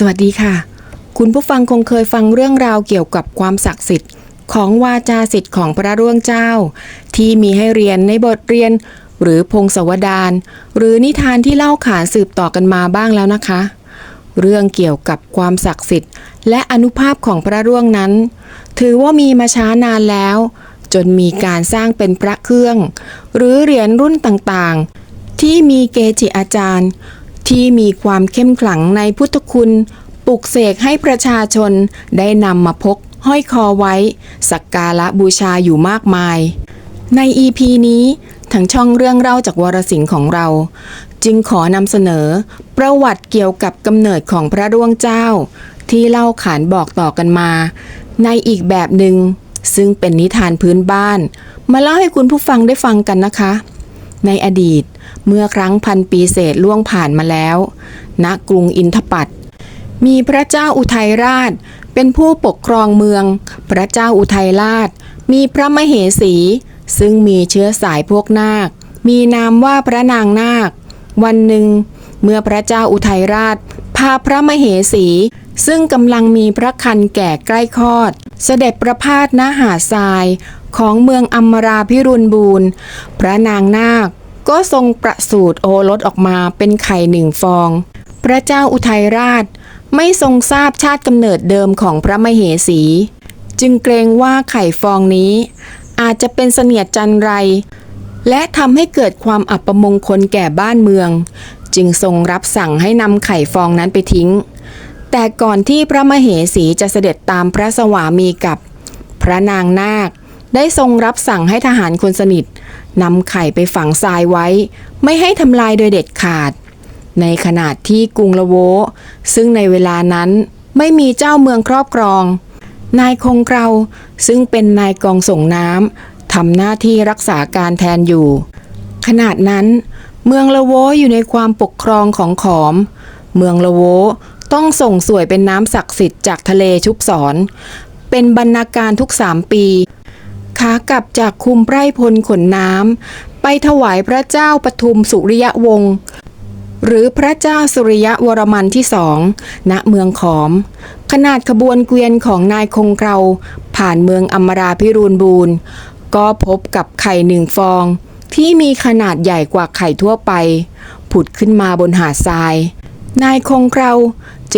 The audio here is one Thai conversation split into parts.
สวัสดีค่ะ คุณผู้ฟังคงเคยฟังเรื่องราวเกี่ยวกับความศักดิ์สิทธิ์ ของวาจาสิทธิ์ของพระร่วงเจ้า ที่มีให้เรียนในบทเรียน หรือพงศวดารหรือนิทานที่เล่าขานสืบต่อกันมาบ้างแล้วนะคะ เรื่องเกี่ยวกับความศักดิ์สิทธิ์ และอนุภาพของพระร่วงนั้น ถือว่ามีมาช้านานแล้ว จนมีการสร้างเป็นพระเครื่อง หรือเหรียญรุ่นต่างๆ ที่มีเกจิอาจารย์ ที่มีความเข้มขลังในพุทธคุณ ปลุกเสกให้ประชาชนได้นำมาพกห้อยคอไว้ สักการะบูชาอยู่มากมาย ใน EP นี้ทางช่องเรื่องเล่าจากวรสิงห์ของเรา จึงขอนำเสนอ ประวัติเกี่ยวกับกำเนิดของพระร่วงเจ้า ที่เล่าขานบอกต่อกันมา ในอีกแบบหนึ่งซึ่งเป็นนิทานพื้นบ้าน มาเล่าให้คุณผู้ฟังได้ฟังกันนะคะ ในอดีต เมื่อครั้งพันปีเศษล่วงผ่านมาแล้วณกรุงอินทปัตมีพระเจ้าอุทัยราช เป็นผู้ปกครองเมือง พระเจ้าอุทัยราช มีพระมเหสี ซึ่งมีเชื้อสายพวกนาค มีนามว่าพระนางนาค วันหนึ่ง เมื่อพระเจ้าอุทัยราช พาพระมเหสี ซึ่งกำลังมีพระคันแก่ใกล้คลอด เสด็จประพาสณหาดทรายของเมืองอมราพิรุณบูรณ์ พระนางนาค ก็ทรงประสูติโอรสออกมาเป็นไข่หนึ่งฟอง พระเจ้าอุทัยราชไม่ทรงทราบชาติกำเนิดเดิมของพระมเหสี จึงเกรงว่าไข่ฟองนี้ อาจจะเป็นเสนียดจันไร และทำให้เกิดความอัปมงคลแก่บ้านเมือง จึงทรงรับสั่งให้นำไข่ฟองนั้นไปทิ้ง แต่ก่อนที่พระมเหสีจะเสด็จตามพระสวามีกับ พระนางนาค ได้ทรงรับสั่งให้ทหารคนสนิทนำไข่ไปฝังทรายไว้ ไม่ให้ทำลายโดยเด็ดขาด ในขณะที่กรุงละโว ซึ่งในเวลานั้นไม่มีเจ้าเมืองครอบครอง นายคงเกราซึ่งเป็นนายกองส่งน้ำทำหน้าที่รักษาการแทนอยู่ ขนาดนั้น เมืองละโวอยู่ในความปกครองของขอม เมืองละโวต้องส่งสวยเป็นน้ำศักดิ์สิทธิ์จากทะเลชุบสอน เป็นบรรณาการทุกสามปี กลับจากคุมไพร่พลขนน้ำไปถวายพระเจ้าปทุมสุริยวงศ์หรือพระเจ้าสุริยวรมันที่สองณเมืองขอม ขนาดขบวนเกวียนของนายคงเกราผ่านเมืองอมราพิรูณบูรณ์ ก็พบกับไข่หนึ่งฟอง ที่มีขนาดใหญ่กว่าไข่ทั่วไป ผุดขึ้นมาบนหาดทราย นายคงเกรา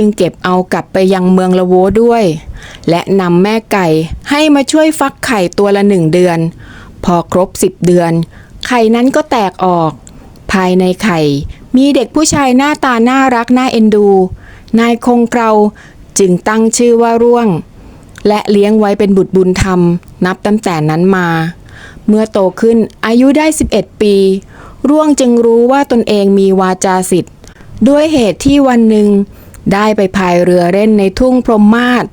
จึงเก็บเอากลับไปยังเมืองละโวด้วย และนำแม่ไก่ให้มาช่วยฟักไข่ตัวละหนึ่งเดือน พอครบสิบเดือน ไข่นั้นก็แตกออก ภายในไข่ มีเด็กผู้ชายหน้าตาน่ารักน่าเอ็นดู นายคงเกราจึงตั้งชื่อว่าร่วง และเลี้ยงไว้เป็นบุตรบุญธรรม นับตั้งแต่นั้นมา เมื่อโตขึ้นอายุได้ 11 ปี ร่วงจึงรู้ว่าตนเองมีวาจาสิทธิ์ด้วยเหตุที่วันหนึ่ง ได้ไปพายเรือเล่นในทุ่งพรหมมาศ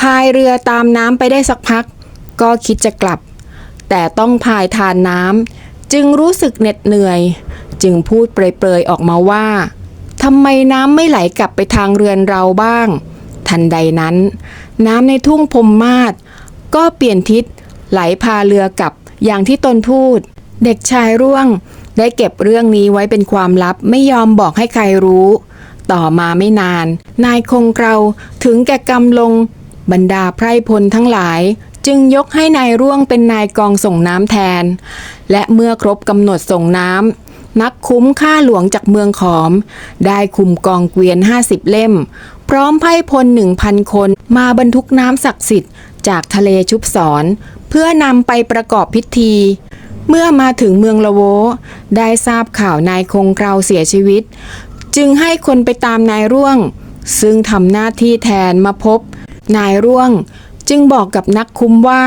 พายเรือตามน้ำไปได้สักพัก ก็คิดจะกลับ แต่ต้องพายทานน้ำจึงรู้สึกเหน็ดเหนื่อย จึงพูดเปรยๆออกมาว่าทำไมน้ำไม่ไหลกลับไปทางเรือนเราบ้าง ทันใดนั้น น้ำในทุ่งพรมมาศก็เปลี่ยนทิศไหลพาเรือกลับอย่างที่ตนพูด เด็กชายร่วง ได้เก็บเรื่องนี้ไว้เป็นความลับไม่ยอมบอกให้ใครรู้ ต่อมาไม่นาน นายคงเกราถึงแก่กรรมลง บรรดาไพรพลทั้งหลาย จึงยกให้นายร่วงเป็นนายกองส่งน้ำแทน และเมื่อครบกำหนดส่งน้ำนักคุ้มข้าหลวงจากเมืองขอม ได้คุมกองเกวียน 50 เล่ม พร้อมไพร่พล 1,000 คนมาบรรทุกน้ำศักดิ์สิทธิ์จากทะเลชุบสอนเพื่อนำไปประกอบพิธี เมื่อมาถึงเมืองละโว ได้ทราบข่าวนายคงเกราเสียชีวิต จึงให้คนไปตามนายร่วง ซึ่งทำหน้าที่แทนมาพบ นายร่วง จึงบอกกับนักคุ้มว่า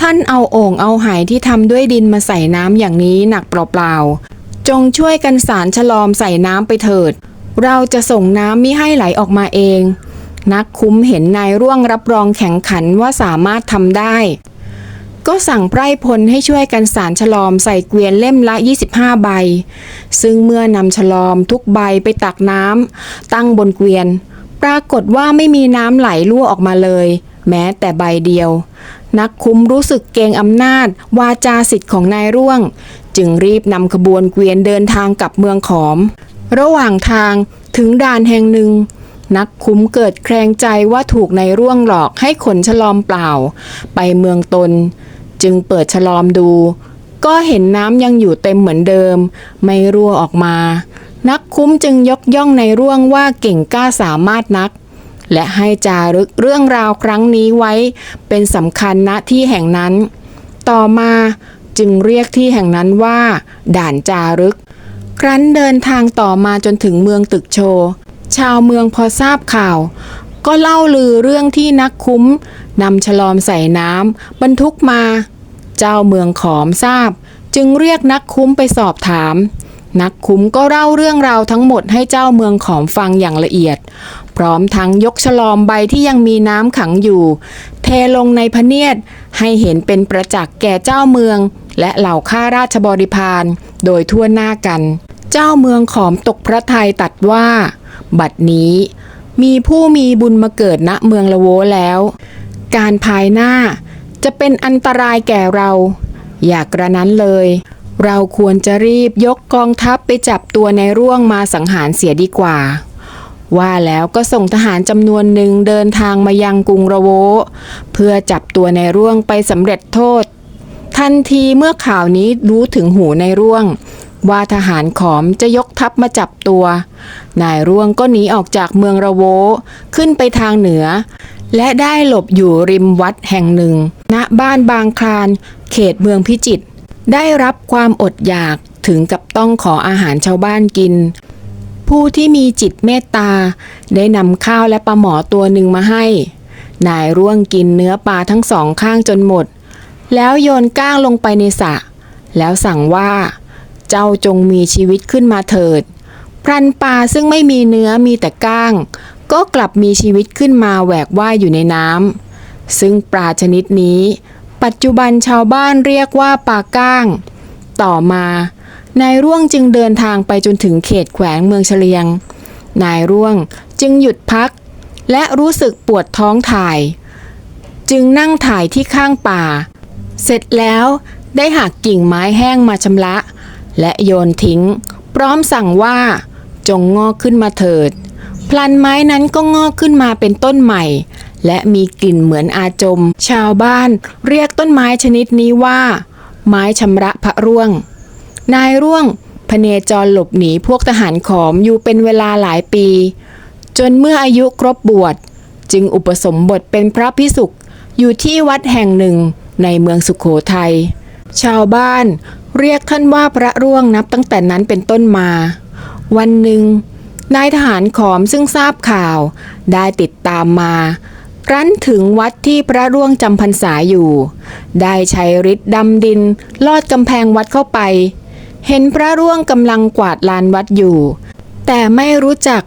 ท่านเอาโอ่งเอาไหายที่ทำด้วยดินมาใส่น้ำอย่างนี้หนักเปล่าๆจงช่วยกันสารฉลอมใส่น้ำไปเถิด เราจะส่งน้ำมิให้ไหลออกมาเอง นักคุ้มเห็นนายร่วงรับรองแข่งขันว่าสามารถทำได้ ก็สั่งไพร่พลให้ช่วยกันสารฉลอมใส่เกวียนเล่มละ 25 ใบ ซึ่งเมื่อนำฉลอมทุกใบไปตักน้ำตั้งบนเกวียน ปรากฏว่าไม่มีน้ำไหลรั่วออกมาเลย แม้แต่ใบเดียว นักคุ้มรู้สึกเกรงอำนาจ วาจาสิทธิ์ของนายร่วง จึงรีบนำขบวนเกวียนเดินทางกลับเมืองขอม ระหว่างทางถึงด่านแห่งหนึ่งนักคุ้มเกิดแคลงใจว่าถูกในายร่วงหลอกให้ขนฉลอมเปล่า ไปเมืองตน จึงเปิดฉลอมดู ก็เห็นน้ำยังอยู่เต็มเหมือนเดิม ไม่รั่วออกมา นักคุ้มจึงยกย่องในร่วงว่าเก่งกล้าสามารถนัก และให้จารึกเรื่องราวครั้งนี้ไว้ เป็นสำคัญณที่แห่งนั้น ต่อมาจึงเรียกที่แห่งนั้นว่า ด่านจารึก ครั้นเดินทางต่อมาจนถึงเมืองตึกโช ชาวเมืองพอทราบข่าว ก็เล่าลือเรื่องที่นักคุ้มนำฉลอมใส่น้ำบรรทุกมา เจ้าเมืองขอมทราบ จึงเรียกนักคุ้มไปสอบถาม นักคุ้มก็เล่าเรื่องราวทั้งหมดให้เจ้าเมืองขอมฟังอย่างละเอียด พร้อมทั้งยกฉลอมใบที่ยังมีน้ำขังอยู่ เทลงในพเนียดให้เห็นเป็นประจักษ์แก่เจ้าเมือง และเหล่าข้าราชบริพารโดยทั่วหน้ากัน เจ้าเมืองขอมตกพระทัยตัดว่า บัดนี้ มีผู้มีบุญมาเกิดณเมืองละโวแล้ว การภายหน้า จะเป็นอันตรายแก่เรา อย่ากระนั้นเลย เราควรจะรีบยกกองทัพไปจับตัวในร่วงมาสังหารเสียดีกว่า ว่าแล้วก็ส่งทหารจำนวนหนึ่งเดินทางมายังกรุงระโว เพื่อจับตัวในร่วงไปสำเร็จโทษ ทันทีเมื่อข่าวนี้รู้ถึงหูในร่วงว่าทหารขอมจะยกทัพมาจับตัว นายร่วงก็หนีออกจากเมืองระโว ขึ้นไปทางเหนือ และได้หลบอยู่ริมวัดแห่งหนึ่ง ณบ้านบางคลาน เขตเมืองพิจิตรได้รับความอดอยากถึงกับต้องขออาหารชาวบ้านกิน ผู้ที่มีจิตเมตตา ได้นำข้าวและปลาหมอตัวหนึ่งมาให้ นายร่วงกินเนื้อปลาทั้งสองข้างจนหมด แล้วโยนก้างลงไปในสระแล้วสั่งว่า เจ้าจงมีชีวิตขึ้นมาเถิด พรันปลาซึ่งไม่มีเนื้อมีแต่ก้าง ก็กลับมีชีวิตขึ้นมาแหวกว่ายอยู่ในน้ำ ซึ่งปลาชนิดนี้ ปัจจุบันชาวบ้านเรียกว่าปลาก้าง ต่อมานายร่วงจึงเดินทางไปจนถึงเขตแขวงเมืองเฉลียง นายร่วงจึงหยุดพัก และรู้สึกปวดท้องถ่าย จึงนั่งถ่ายที่ข้างป่า เสร็จแล้วได้หักกิ่งไม้แห้งมาชำระ และโยนทิ้ง พร้อมสั่งว่าจงงอกขึ้นมาเถิด พลันไม้นั้นก็งอกขึ้นมาเป็นต้นใหม่ และมีกลิ่นเหมือนอาจม ชาวบ้านเรียกต้นไม้ชนิดนี้ว่า ไม้ชำระพระร่วง นายร่วงพเนจรหลบหนีพวกทหารขอมอยู่เป็นเวลาหลายปี จนเมื่ออายุครบบวชจึงอุปสมบทเป็นพระพิสุขอยู่ที่วัดแห่งหนึ่งในเมืองสุขโขทัย ชาวบ้านเรียกท่านว่าพระร่วงนับตั้งแต่นั้นเป็นต้นมา วันหนึ่งนายทหารขอมซึ่งทราบข่าว ได้ติดตามมา ครั้นถึงวัดที่พระร่วงจำพรรษาอยู่ ได้ใช้ฤทธิ์ดำดิน ลอดกำแพงวัดเข้าไป เห็นพระร่วงกำลังกวาดลานวัดอยู่ แต่ไม่รู้จัก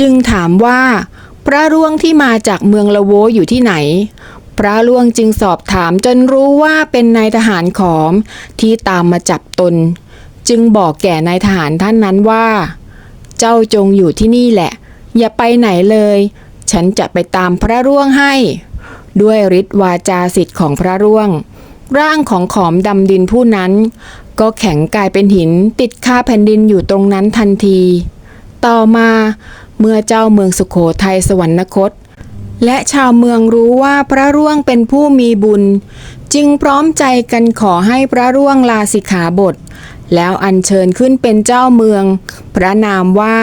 จึงถามว่า พระร่วงที่มาจากเมืองละโวอยู่ที่ไหน พระร่วงจึงสอบถามจนรู้ว่าเป็นนายทหารขอมที่ตามมาจับตน จึงบอกแก่นายทหารท่านนั้นว่า เจ้าจงอยู่ที่นี่แหละ อย่าไปไหนเลย ฉันจะไปตามพระร่วงให้ ด้วยฤทธิ์วาจาสิทธิ์ของพระร่วง ร่างของขอมดำดินผู้นั้น ก็แข็งกลายเป็นหินติดคาแผ่นดินอยู่ตรงนั้นทันที ต่อมาเมื่อเจ้าเมืองสุโขทัยสวรรคต และชาวเมืองรู้ว่าพระร่วงเป็นผู้มีบุญ จึงพร้อมใจกันขอให้พระร่วงลาสิกขาบท แล้วอัญเชิญขึ้นเป็นเจ้าเมือง พระนามว่า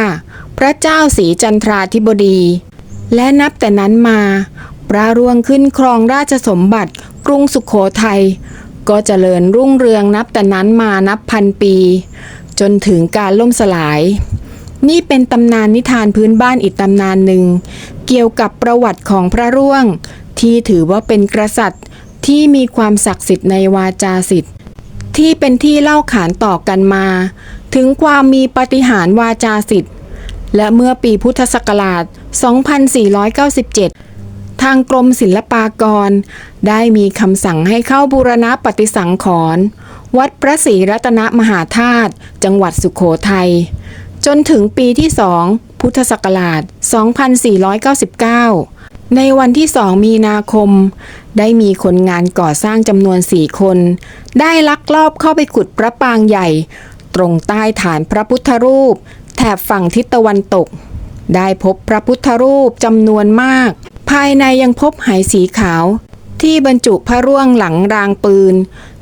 พระเจ้าศรีจันทราธิบดี และนับแต่นั้นมาพระร่วงขึ้นครองราชสมบัติกรุงสุขโขทัยก็เจริญรุ่งเรืองนับแต่นั้นมานับพันปี จนถึงการล่มสลาย นี่เป็นตำนานนิทานพื้นบ้านอีกตำนานหนึ่ง เกี่ยวกับประวัติของพระร่วง ที่ถือว่าเป็นกษัตริย์ที่มีความศักดิ์สิทธิ์ในวาจาสิทธิ์ ที่เป็นที่เล่าขานต่อกันมา ถึงความมีปฏิหารวาจาสิทธิ์ และเมื่อปีพุทธศักราช 2497 ทางกรมศิลปากร ได้มีคำสั่งให้เข้าบูรณะปฏิสังขรณ์วัดพระศรีรัตนมหาธาตุจังหวัดสุขโขทัย จนถึงปีที่2พุทธศักราช 2499 ในวันที่2มีนาคม ได้มีคนงานก่อสร้างจำนวน4คน ได้ลักลอบเข้าไปขุดพระปางใหญ่ ตรงใต้ฐานพระพุทธรูป แถบฝั่งทิศตะวันตก ได้พบพระพุทธรูปจำนวนมาก ภายในยังพบไหสีขาว ที่บรรจุพระร่วงหลังรางปืน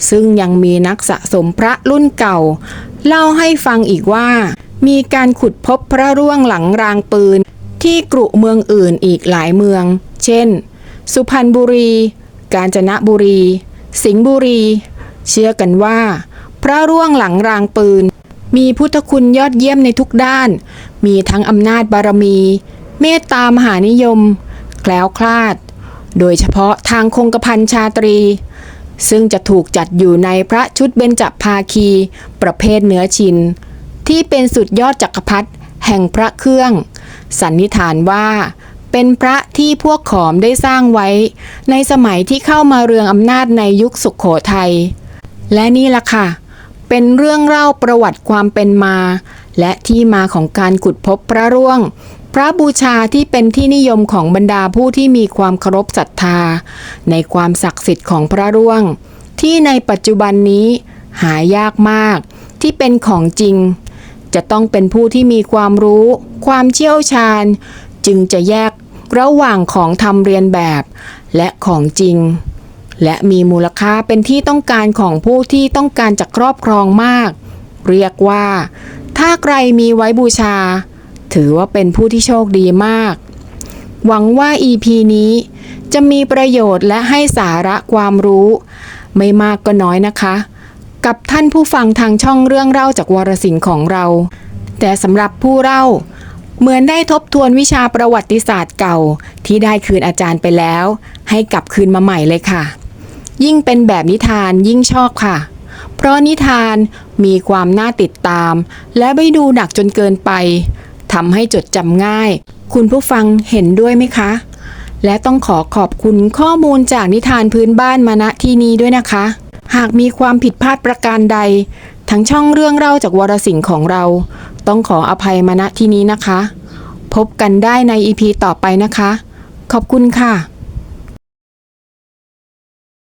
ซึ่งยังมีนักสะสมพระรุ่นเก่า เล่าให้ฟังอีกว่า มีการขุดพบพระร่วงหลังรางปืน ที่กรุเมืองอื่นอีกหลายเมือง เช่น สุพรรณบุรี กาญจนบุรี สิงห์บุรี เชื่อกันว่า พระร่วงหลังรางปืนมีพุทธคุณยอดเยี่ยมในทุกด้าน มีทั้งอำนาจบารมี เมตตามหานิยม แคล้วคลาด โดยเฉพาะทางคงกระพันชาตรี ซึ่งจะถูกจัดอยู่ในพระชุดเบญจภาคี ประเภทเนื้อชิน ที่เป็นสุดยอดจักรพรรดิแห่งพระเครื่อง สันนิษฐานว่าเป็นพระที่พวกขอมได้สร้างไว้ ในสมัยที่เข้ามาเรืองอำนาจในยุคสุขโขทัย และนี่ล่ะค่ะ เป็นเรื่องเล่าประวัติความเป็นมา และที่มาของการขุดพบพระร่วง พระบูชาที่เป็นที่นิยมของบรรดาผู้ที่มีความเคารพศรัทธา ในความศักดิ์สิทธิ์ของพระร่วง ที่ในปัจจุบันนี้หายากมาก ที่เป็นของจริง จะต้องเป็นผู้ที่มีความรู้ ความเชี่ยวชาญ จึงจะแยกระหว่างของทำเรียนแบบ และของจริง และมีมูลค่าเป็นที่ต้องการของผู้ที่ต้องการจะครอบครองมาก เรียกว่า ถ้าใครมีไว้บูชา ถือว่าเป็นผู้ที่โชคดีมาก หวังว่า EP นี้จะมีประโยชน์และให้สาระความรู้ ไม่มากก็น้อยนะคะ กับท่านผู้ฟังทางช่องเรื่องเล่าจากวรสินของเรา แต่สำหรับผู้เล่า เหมือนได้ทบทวนวิชาประวัติศาสตร์เก่า ที่ได้คืนอาจารย์ไปแล้ว ให้กลับคืนมาใหม่เลยค่ะ ยิ่งเป็นแบบนิทานยิ่งชอบค่ะ เพราะนิทานมีความน่าติดตาม และไม่ดูหนักจนเกินไปทำให้จดจำง่าย คุณผู้ฟังเห็นด้วยไหมคะ และต้องขอขอบคุณข้อมูลจากนิทานพื้นบ้านมาณที่นี้ด้วยนะคะ หากมีความผิดพลาดประการใด ทั้งช่องเรื่องเล่าจากวรสิงห์ของเรา ต้องขออภัยมาณที่นี้นะคะ พบกันได้ในอีพีต่อไปนะคะ ขอบคุณค่ะ